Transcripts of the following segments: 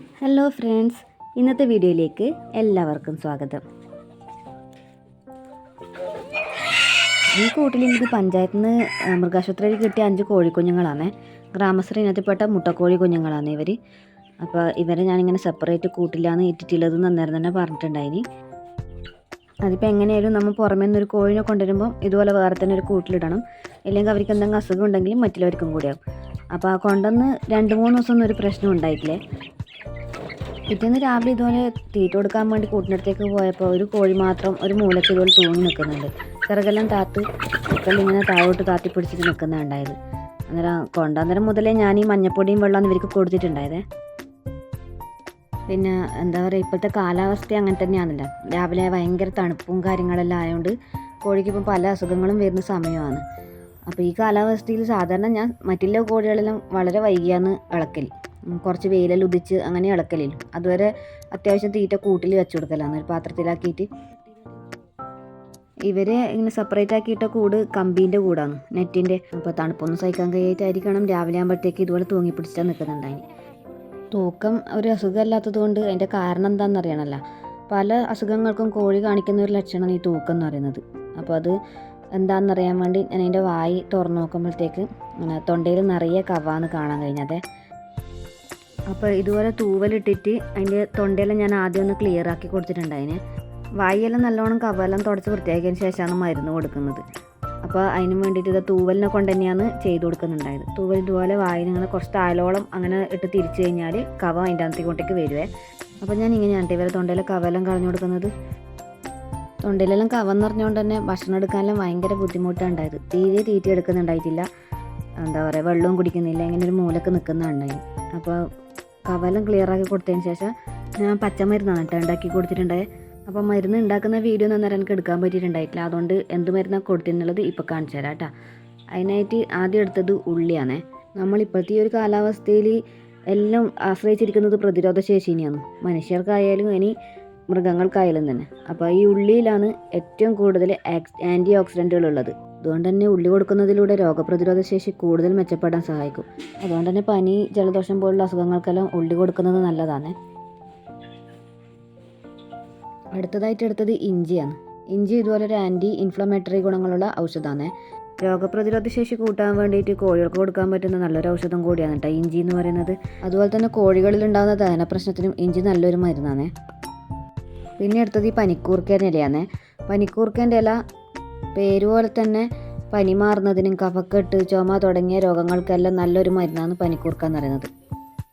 Hello friends ഇന്നത്തെ വീഡിയോയിലേക്ക് എല്ലാവർക്കും സ്വാഗതം. ഈ കൂട്ടിൽ എനിക്ക് പഞ്ചായത്തിൽ നിന്ന് മൃഗാശുപത്രിയിൽ കിട്ടിയ അഞ്ച് കോഴിക്കുഞ്ഞുങ്ങളാണ്. ഗ്രാമശ്രീ ഇനത്തിൽപ്പെട്ട മുട്ടക്കോഴി കുഞ്ഞുങ്ങളാണ് ഇവർ അപ്പോൾ ഇവരെ ഞാനിങ്ങനെ സെപ്പറേറ്റ് കൂട്ടിലാണ് ഇറ്റിട്ടുള്ളതെന്ന് അന്നേരം തന്നെ പറഞ്ഞിട്ടുണ്ടായിനി. അതിപ്പോൾ എങ്ങനെയായാലും നമ്മൾ പുറമേ നിന്നൊരു കോഴിനെ കൊണ്ടുവരുമ്പോൾ ഇതുപോലെ വേറെ തന്നെ ഒരു കൂട്ടിലിടണം. ഇല്ലെങ്കിൽ അവർക്ക് എന്തെങ്കിലും അസുഖം ഉണ്ടെങ്കിൽ മറ്റുള്ളവർക്കും കൂടിയാവും അപ്പോൾ ആ കൊണ്ടുവന്ന് രണ്ട് മൂന്ന് ദിവസം ഒന്നും ഒരു പ്രശ്നം ഉണ്ടായിട്ടില്ലേ. പിറ്റേന്ന് രാവിലെ ഇതുപോലെ തീറ്റ കൊടുക്കാൻ വേണ്ടി കൂട്ടിനടുത്തേക്ക് പോയപ്പോൾ ഒരു കോഴി മാത്രം ഒരു മൂലയ്ക്ക് ഇതുപോലെ തൂങ്ങി നിൽക്കുന്നുണ്ട് ചിറകെല്ലാം താത്ത് ഇങ്ങനെ താഴോട്ട് താത്തി പിടിച്ചിട്ട് നിൽക്കുന്നുണ്ടായത് അന്നേരം കൊണ്ടുവന്നേരം മുതലേ ഞാൻ ഈ മഞ്ഞപ്പൊടിയും വെള്ളം ഇവർക്ക് കൊടുത്തിട്ടുണ്ടായതേ. പിന്നെ എന്താ പറയുക ഇപ്പോഴത്തെ കാലാവസ്ഥ അങ്ങനെ തന്നെയാണല്ലോ. രാവിലെ ഭയങ്കര തണുപ്പും കാര്യങ്ങളെല്ലാം ആയതുകൊണ്ട് കോഴിക്ക് ഇപ്പം പല അസുഖങ്ങളും വരുന്ന സമയമാണ്. അപ്പോൾ ഈ കാലാവസ്ഥയിൽ സാധാരണ ഞാൻ മറ്റുള്ള കോഴികളെല്ലാം വളരെ വൈകിയാണ് ഇളക്കൽ കുറച്ച് വെയിലെല്ലാം ഉദിച്ച് അങ്ങനെ ഇളക്കലില്ല. അതുവരെ അത്യാവശ്യം തീറ്റ കൂട്ടിൽ വെച്ച് കൊടുക്കലാണ് ഒരു പാത്രത്തിലാക്കിയിട്ട് ഇവരെ ഇങ്ങനെ സെപ്പറേറ്റ് ആക്കിയിട്ട കൂട് കമ്പീന്റെ കൂടാണ്. നെറ്റിന്റെ അപ്പോൾ തണുപ്പൊന്നും സഹിക്കാൻ കഴിയായിട്ടായിരിക്കണം. രാവിലെ ആകുമ്പോഴത്തേക്ക് ഇതുപോലെ തൂങ്ങി പിടിച്ചാൽ നിൽക്കുന്നുണ്ടായിന് തൂക്കം ഒരു അസുഖമല്ലാത്തത് കൊണ്ട് അതിന്റെ കാരണം എന്താണെന്ന് അറിയണമല്ല പല അസുഖങ്ങൾക്കും കോഴി കാണിക്കുന്ന ഒരു ലക്ഷണമാണ് ഈ തൂക്കം എന്ന് പറയുന്നത്. അപ്പോൾ അത് എന്താണെന്നറിയാൻ വേണ്ടി ഞാൻ അതിന്റെ വായി തുറന്നു നോക്കുമ്പോഴത്തേക്ക് തൊണ്ടയിൽ നിറയെ കവാന്ന് കാണാൻ കഴിഞ്ഞതെ. അപ്പോൾ ഇതുപോലെ തൂവലിട്ടിട്ട് അതിന്റെ തൊണ്ടയെല്ലാം ഞാൻ ആദ്യം ഒന്ന് ക്ലിയർ ആക്കി കൊടുത്തിട്ടുണ്ട് അതിന്. വായെല്ലാം നല്ലോണം കവെല്ലാം തുടച്ച് വൃത്തിയാക്കിയതിന് ശേഷമാണ് മരുന്ന് കൊടുക്കുന്നത്. അപ്പോൾ അതിന് വേണ്ടിയിട്ട് ഇത് തൂവലിനെ കൊണ്ട് തന്നെയാണ് ചെയ്ത് കൊടുക്കുന്നുണ്ടായത്. തൂവൽ ഇതുപോലെ വായിൽ ഇങ്ങനെ കുറച്ച് താലോളം അങ്ങനെ ഇട്ട് തിരിച്ചു കഴിഞ്ഞാൽ കവ അതിന്റെ അകത്തേക്കോട്ടേക്ക് വരുവേ. അപ്പോൾ ഞാൻ ഇങ്ങനെയാണ് ഇവരെ തൊണ്ടയിലെ കവെല്ലാം കളഞ്ഞു കൊടുക്കുന്നത്. തൊണ്ടയിലെല്ലാം കവന്ന് പറഞ്ഞുകൊണ്ട് തന്നെ ഭക്ഷണം എടുക്കാനെല്ലാം ഭയങ്കര ബുദ്ധിമുട്ടാണ് ഉണ്ടായത്. തീരെ തീറ്റ എടുക്കുന്നുണ്ടായിട്ടില്ല. എന്താ പറയുക വെള്ളവും കുടിക്കുന്നില്ല ഇങ്ങനെ ഒരു മൂലക്ക് നിൽക്കുന്നുണ്ടായി അപ്പോൾ കവെല്ലാം ക്ലിയർ ആക്കി കൊടുത്തതിന് ശേഷം ഞാൻ പച്ചമരുന്നാണ് കേട്ടോ ഉണ്ടാക്കി കൊടുത്തിട്ടുണ്ടായത് അപ്പോൾ മരുന്ന് ഉണ്ടാക്കുന്ന വീഡിയോ ഒന്നും അന്നേരം എനിക്ക് എടുക്കാൻ പറ്റിയിട്ടുണ്ടായിട്ടില്ല. അതുകൊണ്ട് എന്ത് മരുന്നാണ് കൊടുത്തിട്ടുള്ളത് ഇപ്പോൾ കാണിച്ചു തരാം കേട്ടോ അതിനായിട്ട് ആദ്യം എടുത്തത് ഉള്ളിയാണ്. നമ്മളിപ്പോഴത്തെ ഈ ഒരു കാലാവസ്ഥയിൽ എല്ലാം ആശ്രയിച്ചിരിക്കുന്നത് പ്രതിരോധ ശേഷിനെയാണ്. മനുഷ്യർക്കായാലും ഇനി മൃഗങ്ങൾക്കായാലും തന്നെ. അപ്പോൾ ഈ ഉള്ളിയിലാണ് ഏറ്റവും കൂടുതൽ ആന്റി ഓക്സിഡന്റുകൾ ഉള്ളത്. അതുകൊണ്ട് തന്നെ ഉള്ളി കൊടുക്കുന്നതിലൂടെ രോഗപ്രതിരോധ ശേഷി കൂടുതൽ മെച്ചപ്പെടാൻ സഹായിക്കും. അതുകൊണ്ട് തന്നെ പനി ജലദോഷം പോലുള്ള അസുഖങ്ങൾക്കെല്ലാം ഉള്ളി കൊടുക്കുന്നത് നല്ലതാണ്. അടുത്തതായിട്ട് എടുത്തത് ഇഞ്ചിയാണ്. ഇഞ്ചി ഇതുപോലെ ഒരു ആന്റി ഇൻഫ്ലമേറ്ററി ഗുണങ്ങളുള്ള ഔഷധമാണ് രോഗപ്രതിരോധ ശേഷി കൂട്ടാൻ വേണ്ടിയിട്ട് കോഴികൾക്ക് കൊടുക്കാൻ പറ്റുന്ന നല്ലൊരു ഔഷധം കൂടിയാണ് കേട്ടോ ഇഞ്ചി എന്ന് പറയുന്നത്. അതുപോലെ തന്നെ കോഴികളിൽ ഉണ്ടാകുന്ന ദഹന പ്രശ്നത്തിനും ഇഞ്ചി നല്ലൊരു മരുന്നാണ്. പിന്നെ അടുത്തത് ഈ പനിക്കൂർക്കേന്റെ ഇലയാണ്. പനിക്കൂർക്കേന്റെ ഇല പേര് പോലെ തന്നെ പനി മാറുന്നതിനും കഫക്കെട്ട് ചുമ തുടങ്ങിയ രോഗങ്ങൾക്കെല്ലാം നല്ലൊരു മരുന്നാണ് പനിക്കൂർക്ക എന്ന് പറയുന്നത്.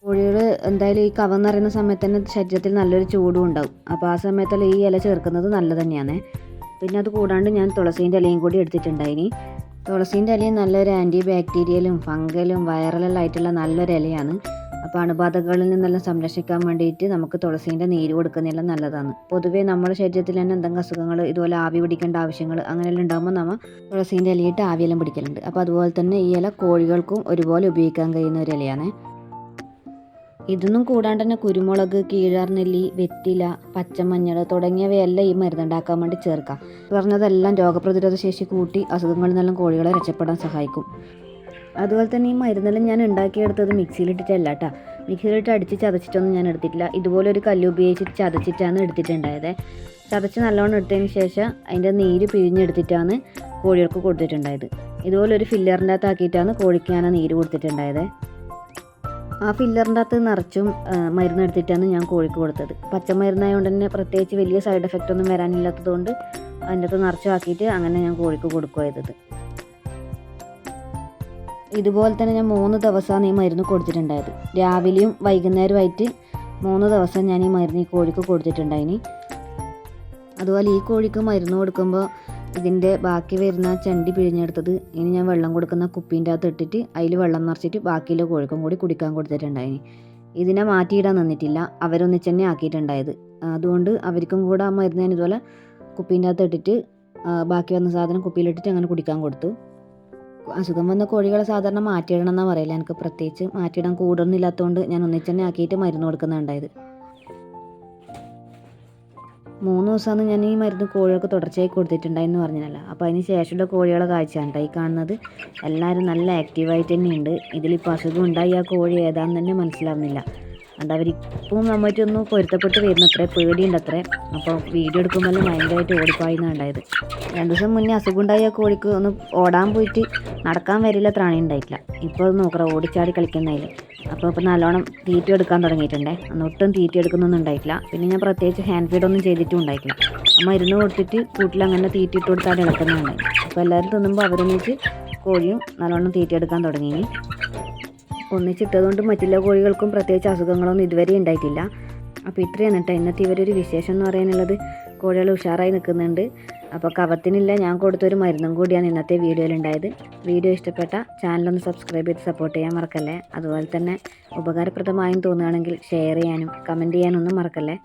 കോഴികൾ എന്തായാലും ഈ കവ എന്ന് പറയുന്ന സമയത്ത് തന്നെ ശരീരത്തിൽ നല്ലൊരു ചൂടും ഉണ്ടാവും. അപ്പോൾ ആ സമയത്തെല്ലാം ഈ ഇല ചേർക്കുന്നത് നല്ലത് തന്നെയാണ്. പിന്നെ അത് കൂടാണ്ട് ഞാൻ തുളസീന്റെ ഇലയും കൂടി എടുത്തിട്ടുണ്ടായിനി തുളസീന്റെ ഇലയും നല്ലൊരു ആന്റി ബാക്ടീരിയലും ഫംഗലും വൈറലെല്ലാം ആയിട്ടുള്ള നല്ലൊരു ഇലയാണ്. അപ്പോൾ അണുബാധകളിൽ നിന്നെല്ലാം സംരക്ഷിക്കാൻ വേണ്ടിയിട്ട് നമുക്ക് തുളസീന്റെ നീര് കൊടുക്കുന്നതെല്ലാം നല്ലതാണ്. പൊതുവേ നമ്മുടെ ശരീരത്തിൽ തന്നെ എന്തെങ്കിലും അസുഖങ്ങൾ ഇതുപോലെ ആവി പിടിക്കേണ്ട ആവശ്യങ്ങൾ അങ്ങനെയെല്ലാം ഉണ്ടാകുമ്പോൾ നമ്മൾ തുളസീന്റെ ഇലയിട്ട് ആവിയെല്ലാം പിടിക്കലുണ്ട്. അപ്പോൾ അതുപോലെ തന്നെ ഈ ഇല കോഴികൾക്കും ഒരുപോലെ ഉപയോഗിക്കാൻ കഴിയുന്ന ഒരു ഇലയാണ്. ഇതൊന്നും കൂടാണ്ട് തന്നെ കുരുമുളക് കീഴാർനെല്ലി വെറ്റില പച്ചമഞ്ഞൾ തുടങ്ങിയവയെല്ലാം ഈ മരുന്നുണ്ടാക്കാൻ വേണ്ടി ചേർക്കാം. പറഞ്ഞതെല്ലാം രോഗപ്രതിരോധ ശേഷി കൂട്ടി അസുഖങ്ങളിൽ നിന്നെല്ലാം കോഴികളെ രക്ഷപ്പെടാൻ സഹായിക്കും. അതുപോലെ തന്നെ ഈ മരുന്നെല്ലാം ഞാൻ ഉണ്ടാക്കിയെടുത്തത് മിക്സിയിലിട്ടിട്ടല്ല കേട്ടോ മിക്സിയിലിട്ട് അടിച്ച് ചതച്ചിട്ടൊന്നും ഞാൻ എടുത്തിട്ടില്ല. ഇതുപോലെ ഒരു കല്ല് ഉപയോഗിച്ച് ചതച്ചിട്ടാണ് എടുത്തിട്ടുണ്ടായത്. ചതച്ച് നല്ലോണം എടുത്തതിന് ശേഷം അതിന്റെ നീര് പിഴിഞ്ഞെടുത്തിട്ടാണ് കോഴികൾക്ക് കൊടുത്തിട്ടുണ്ടായത്. ഇതുപോലെ ഒരു ഫില്ലറിന്റെ അകത്ത് ആക്കിയിട്ടാണ് കോഴിക്ക് ഞാൻ നീര് കൊടുത്തിട്ടുണ്ടായത്. ആ ഫില്ലറിന്റെ അകത്ത് നിറച്ചും മരുന്ന് എടുത്തിട്ടാണ് ഞാൻ കോഴിക്ക് കൊടുത്തത്. പച്ചമരുന്നായതുകൊണ്ട് തന്നെ പ്രത്യേകിച്ച് വലിയ സൈഡ് എഫക്റ്റ് ഒന്നും വരാനില്ലാത്തതുകൊണ്ട് അതിന്റെ അകത്ത് നിറച്ചും ആക്കിയിട്ട് അങ്ങനെ ഞാൻ കോഴിക്ക് കൊടുക്കുക ചെയ്തത്. ഇതുപോലെ തന്നെ ഞാൻ മൂന്ന് ദിവസമാണ് ഈ മരുന്ന് കൊടുത്തിട്ടുണ്ടായത്. രാവിലെയും വൈകുന്നേരമായിട്ട് മൂന്ന് ദിവസം ഞാൻ ഈ മരുന്ന് ഈ കോഴിക്ക് കൊടുത്തിട്ടുണ്ടായിനി. അതുപോലെ ഈ കോഴിക്ക് മരുന്ന് കൊടുക്കുമ്പോൾ ഇതിന്റെ ബാക്കി വരുന്ന ചണ്ടി പിഴിഞ്ഞെടുത്തത് ഇനി ഞാൻ വെള്ളം കൊടുക്കുന്ന കുപ്പീന്റെ അകത്ത് ഇട്ടിട്ട് അതിൽ വെള്ളം നിറച്ചിട്ട് ബാക്കിയുള്ള കോഴിക്കും കൂടി കുടിക്കാൻ കൊടുത്തിട്ടുണ്ടായിനി. ഇതിനെ മാറ്റിയിടാൻ നിന്നിട്ടില്ല. അവരൊന്നിച്ച് തന്നെ ആക്കിയിട്ടുണ്ടായത്. അതുകൊണ്ട് അവർക്കും കൂടെ ആ മരുന്ന് ഞാൻ ഇതുപോലെ കുപ്പീന്റെ അകത്ത് ഇട്ടിട്ട് ബാക്കി വന്ന സാധനം കുപ്പിയിലിട്ടിട്ട് അങ്ങനെ കുടിക്കാൻ കൊടുത്തു. അസുഖം വന്ന കോഴികളെ സാധാരണ മാറ്റിയിടണം എന്നാണ് പറയില്ല എനിക്ക് പ്രത്യേകിച്ച് മാറ്റിയിടാൻ കൂടുന്നില്ലാത്തതുകൊണ്ട് ഞാൻ ഒന്നിച്ച് തന്നെ ആക്കിയിട്ട് മരുന്ന് കൊടുക്കുന്നുണ്ടായത് മൂന്ന് ദിവസമാണ് ഞാൻ ഈ മരുന്ന് കോഴികൾക്ക് തുടർച്ചയായി കൊടുത്തിട്ടുണ്ടായെന്ന് പറഞ്ഞല്ലോ അപ്പോൾ അതിന് ശേഷമുള്ള കോഴികളെ കാഴ്ചയാണ് ഈ കാണുന്നത് എല്ലാവരും നല്ല ആക്റ്റീവായിട്ട് തന്നെയുണ്ട്. ഇതിലിപ്പോൾ അസുഖം ഉണ്ടായി ആ കോഴി ഏതാണെന്ന് തന്നെ മനസ്സിലാവുന്നില്ല. അതുകൊണ്ട് അവരിപ്പം നമ്മറ്റൊന്ന് പൊരുത്തപ്പെട്ട് വരുന്നത്രേ പേടിയുണ്ട് അത്രേ അപ്പോൾ വീഡിയോ എടുക്കുമ്പോൾ ഭയങ്കരമായിട്ട് ഓടിപ്പായുന്ന ഉണ്ടായത് രണ്ട് ദിവസം മുന്നേ അസുഖം ഉണ്ടായ കോഴിക്ക് ഒന്ന് ഓടാൻ പോയിട്ട് നടക്കാൻ വരില്ല ത്രാണി ഉണ്ടായിട്ടില്ല ഇപ്പോൾ നോക്കറ ഓടിച്ചാടി കളിക്കുന്നതിൽ അപ്പോൾ ഇപ്പോൾ നല്ലോണം തീറ്റ എടുക്കാൻ തുടങ്ങിയിട്ടുണ്ടേ. അന്ന് ഒട്ടും തീറ്റ എടുക്കുന്നൊന്നും ഉണ്ടായിട്ടില്ല പിന്നെ ഞാൻ പ്രത്യേകിച്ച് ഹാൻഡ് ഫീഡൊന്നും ചെയ്തിട്ടും ഉണ്ടായിട്ടില്ല അമ്മ മരുന്ന് കൊടുത്തിട്ട് കൂട്ടിൽ അങ്ങനെ തീറ്റ ഇട്ട് കൊടുത്താൽ ഇളക്കുന്നതാണ്. അപ്പോൾ എല്ലാവരും തിന്നുമ്പോൾ അവരൊന്നിച്ച് കോഴിയും നല്ലോണം തീറ്റ എടുക്കാൻ തുടങ്ങി ഒന്നിച്ചിട്ടതുകൊണ്ട് മറ്റുള്ള കോഴികൾക്കും പ്രത്യേകിച്ച് അസുഖങ്ങളൊന്നും ഇതുവരെ ഉണ്ടായിട്ടില്ല. അപ്പോൾ ഇത്രയാണ് കേട്ടോ ഇന്നത്തെ ഇവരൊരു വിശേഷം എന്ന് പറയാനുള്ളത്. കോഴികൾ ഉഷാറായി നിൽക്കുന്നുണ്ട്. അപ്പോൾ കവത്തിനില്ല ഞാൻ കൊടുത്തൊരു മരുന്നും കൂടിയാണ് ഇന്നത്തെ വീഡിയോയിൽ ഉണ്ടായത്. വീഡിയോ ഇഷ്ടപ്പെട്ട ചാനലൊന്ന് സബ്സ്ക്രൈബ് ചെയ്ത് സപ്പോർട്ട് ചെയ്യാൻ മറക്കല്ലേ? അതുപോലെ തന്നെ ഉപകാരപ്രദമായും തോന്നുകയാണെങ്കിൽ ഷെയർ ചെയ്യാനും കമന്റ് ചെയ്യാനൊന്നും മറക്കല്ലേ?